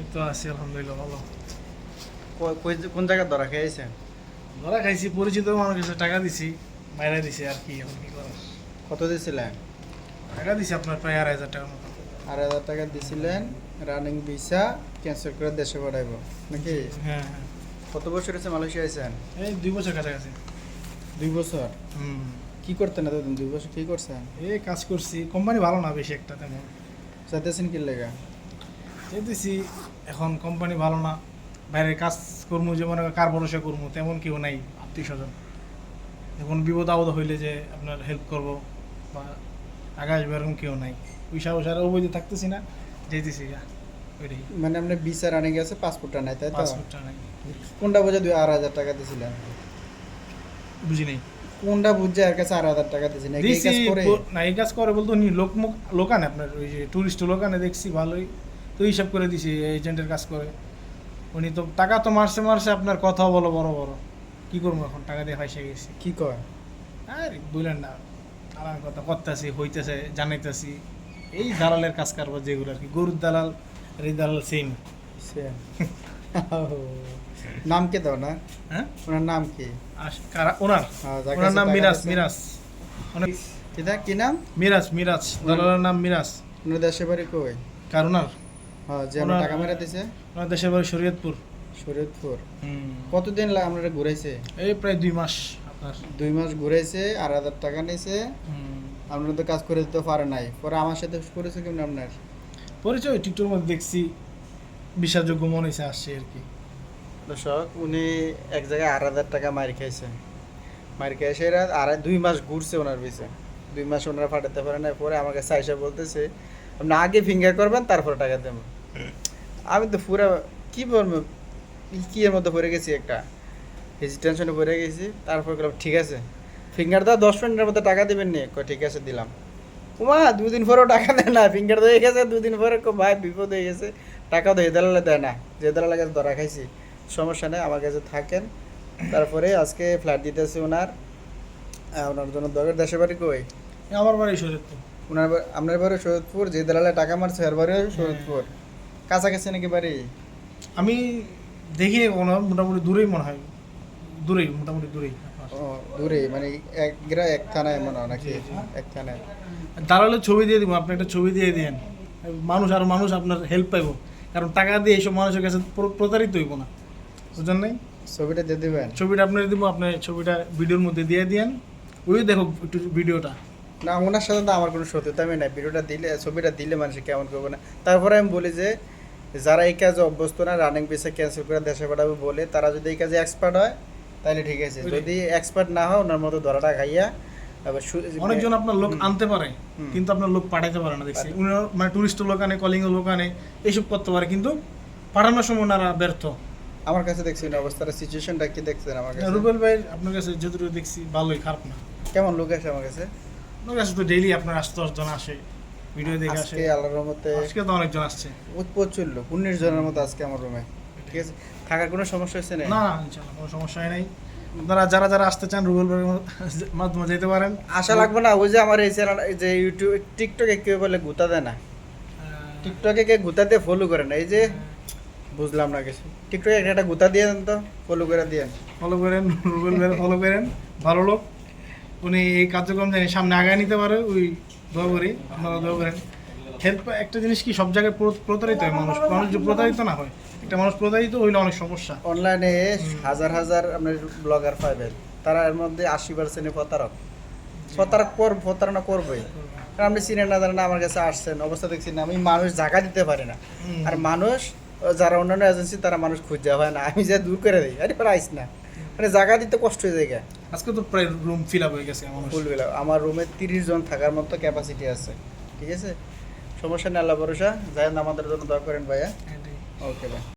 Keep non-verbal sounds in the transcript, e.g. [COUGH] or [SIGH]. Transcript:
এই তো আছি আলহামদুলিল্লাহ ভালো। কোন জায়গায় ধরা খেয়েছেন ধরা খাইছি পরিচিত মানুষ কাছে টাকা দিছি মাইরা দিছি আর কি এখন কি করার? কত দিয়েছিলেন টাকা দিছি আপনার প্রায় আড়াই হাজার টাকার মতো। আড়াই হাজার টাকা দিছিলেন রানিং ভিসা ক্যান্সেল করে দেশে পাঠাইব নাকি? হ্যাঁ হ্যাঁ। কত বছর হয়েছে মালয়েশিয়া আইছেন? এই দুই বছর কাছাকাছি। দুই বছর? হুম। কি করতেন এতদিন? দুই বছর কি করছেন? এই কাজ করছি কোম্পানি ভালো না বেশি একটা তেমন। চাইতেছেন কি লেগা? যেতেছি এখন কোম্পানি ভালো না বাইরে কাজ কর্ম যে মনে কার ভরসা করব তেমন কেউ নাই আত্মীয় স্বজন। এখন বিপদ আপদ হইলে যে আপনার হেল্প করব বা আগে আসবে এরকম কেউ নাই। পয়সা পয়সার অবৈধ থাকতেছি না যেতেছি ওইটাই। মানে আপনার ভিসা রানিং আছে পাসপোর্টটা নাই তাই তো? পাসপোর্টটা নাই। কোনটা বুঝে দুই আড়াই হাজার টাকা দিছিলেন? বুঝি নাই। কোনটা বুঝে আর কাছে আড়াই হাজার টাকা দিয়েছেন এই কাজ করে? না এই কাজ করে বলতো নি লোক মুখ লোকানে আপনার ওই যে টুরিস্ট লোকানে দেখছি ভালোই। তো হিসাব করে দিছি এজেন্টের কাজ করে। উনি তো টাকা তো মারছে মারছে আপনার কথা বলো বড় বড়। কি করব এখন? টাকা দিয়ে ফাইসে গেছি। কি কয়? আর বুঝলেন না। নানান কথা করতেছি হইতেছে জানাইতেছি। এই দালালের কাজ কারবার যেগুলো আর কি। গরুর দালাল আর এই দালাল সেম [LAUGHS] নাম কে দাও না? হ্যাঁ? ওনার নাম কি? কারা- ওনার? হ্যাঁ, ওনার নাম মিরাজ মিরাজ। কি নাম? মিরাজ মিরাজ। দালালের নাম মিরাজ। ওনার দেশের বাড়ি কই? কার ওনার হ্যাঁ যে আমরা টাকা মেরে দিছে। ওনার দেশের বাড়ি শরীয়তপুর। শরীয়তপুর। কতদিন লা- আমরা ঘুরাইছে? এই প্রায় দুই মাস আপনার। দুই মাস ঘুরাইছে আড়াই হাজার টাকা নিয়েছে আপনারা তো কাজ করে দিতে পারে নাই। পরে আমার সাথে করেছে কেমন আপনার? পরিচয় টিকটকের মধ্যে দেখছি বিশ্বাসযোগ্য মনে হয়েছে আসছে আর কি। দর্শক উনি এক জায়গায় আড়াই হাজার টাকা মার খাইছে। মার আড়াই দুই মাস ঘুরছে ওনার পিছে। দুই মাস ওনারা ফাটাতে পারে না পরে আমাকে সাইসা বলতেছে আপনি আগে ফিঙ্গার করবেন তারপরে টাকা দেবেন আমি তো পুরা কি বলব? কি এর মধ্যে পড়ে গেছি একটা। হেজিটেনশনে পড়ে গেছি তারপর বললাম ঠিক আছে। ফিঙ্গার দাও দশ মিনিটের মধ্যে টাকা দেবেন নি। ঠিক আছে দিলাম। উমা দুদিন পরেও টাকা দেয় না। ফিঙ্গার হয়ে গেছে দুদিন পরে কো ভাই বিপদ হয়ে গেছে। টাকা তো হেদালালে দেয় না। যে দালালের কাছে ধরা খাইছি। সমস্যা নেই আমার কাছে থাকেন। তারপরে আজকে ফ্ল্যাট দিতেছে ওনার। ওনার জন্য দরকার দেশের বাড়ি কই? আমার বাড়ি শরীয়তপুর ওনার আপনার বাড়ি সৈয়দপুর? যে দালালে টাকা মারছে এর বাড়ি সৈয়দপুর। কাছাকাছি নাকি বাড়ি? আমি দেখি কোনো মোটামুটি দূরেই মনে হয়। দূরেই মোটামুটি দূরেই। ও দূরে মানে এক গ্রা এক থানায় মনে হয় নাকি। এক থানায়। দালালের ছবি দিয়ে দিব আপনি একটা ছবি দিয়ে দিয়েন মানুষ আর মানুষ আপনার হেল্প পাইব। কারণ টাকা দিয়ে এইসব মানুষের কাছে প্রতারিত হইব না। বুঝলেন নাই? ছবিটা দিয়ে দিবেন? ছবিটা আপনার দিব আপনি ছবিটা ভিডিওর মধ্যে দিয়ে দিয়েন ওই দেখো একটু ভিডিওটা। না ওনার সাথে তো আমার কোনো সত্যতা আমি নাই। ভিডিওটা দিলে ছবিটা দিলে মানুষ কেমন করব না। তারপরে আমি বলি যে যারা এই কাজে অভ্যস্ত না রানিং পিসে ক্যান্সেল করে দেশে পাঠাবে বলে তারা যদি এই কাজে এক্সপার্ট হয় তাহলে ঠিক আছে। যদি এক্সপার্ট না হয় ওনার মতো ধরাটা খাইয়া অনেকজন আপনার লোক আনতে পারে কিন্তু আপনার লোক পাঠাইতে পারে না দেখছি। মানে টুরিস্ট লোক আনে কলিং লোক আনে এইসব করতে পারে কিন্তু পাঠানোর সময় ওনারা ব্যর্থ। আমার কাছে দেখছেন অবস্থাটা সিচুয়েশনটা কি দেখছেন আমার কাছে? রুবেল ভাই আপনার কাছে যতটুকু দেখছি ভালোই খারাপ না। কেমন লোক আছে আমার কাছে? আপনার কাছে তো ডেইলি আপনার আট দশ জন আসে ভিডিও দেখে আসে। আজকে আল্লাহর রহমতে আজকে তো অনেকজন আসছে। প্রচুর লোক উনিশ জনের মতো আজকে আমার রুমে ঠিক আছে? থাকার কোনো সমস্যা হচ্ছে না না ইনশাল্লাহ কোনো সমস্যা নাই। আপনারা যারা যারা আসতে চান রুবেল মাধ্যমে যেতে পারেন। আশা লাগবে না ওই যে আমার এই চ্যানেল যে ইউটিউব টিকটকে কেউ বলে গুতা দেয় না। টিকটকে কে গুতা দিয়ে ফলো করে না এই যে বুঝলাম না কিছু। টিকটকে একটা গুতা দিয়ে দেন তো ফলো করে দিয়ে। ফলো করেন রুবেল ফলো করেন ভালো লোক। উনি এই কার্যক্রম জানি সামনে আগায় নিতে পারে ওই দোয়া করি আপনারা দোয়া করেন। হেল্প একটা জিনিস কি সব জায়গায় প্রতারিত হয় মানুষ মানুষ যে প্রতারিত না হয় একটা মানুষ প্রতারিত হইলে অনেক সমস্যা। অনলাইনে হাজার হাজার আপনার ব্লগার পাইবেন তারা এর মধ্যে আশি পার্সেন্ট প্রতারক। প্রতারক কর প্রতারণা করবেই। কারণ আপনি চিনেন না জানেন আমার কাছে আসছেন অবস্থা দেখছি না আমি মানুষ জায়গা দিতে পারি না। আর মানুষ যারা অন্যান্য এজেন্সি তারা মানুষ খুঁজে হয় না। আমি যা দূর করে দিই আরে প্রাইস না। মানে জায়গা দিতে কষ্ট হয়ে যায়। আজকে তো প্রায় রুম ফিল আপ হয়ে গেছে আমার ফুল ফিল আমার রুমে তিরিশ জন থাকার মতো ক্যাপাসিটি আছে। ঠিক আছে? সমস্যা নেই আল্লাহ ভরসা। যাই আমাদের জন্য দোয়া করেন ভাইয়া। ওকে ভাই।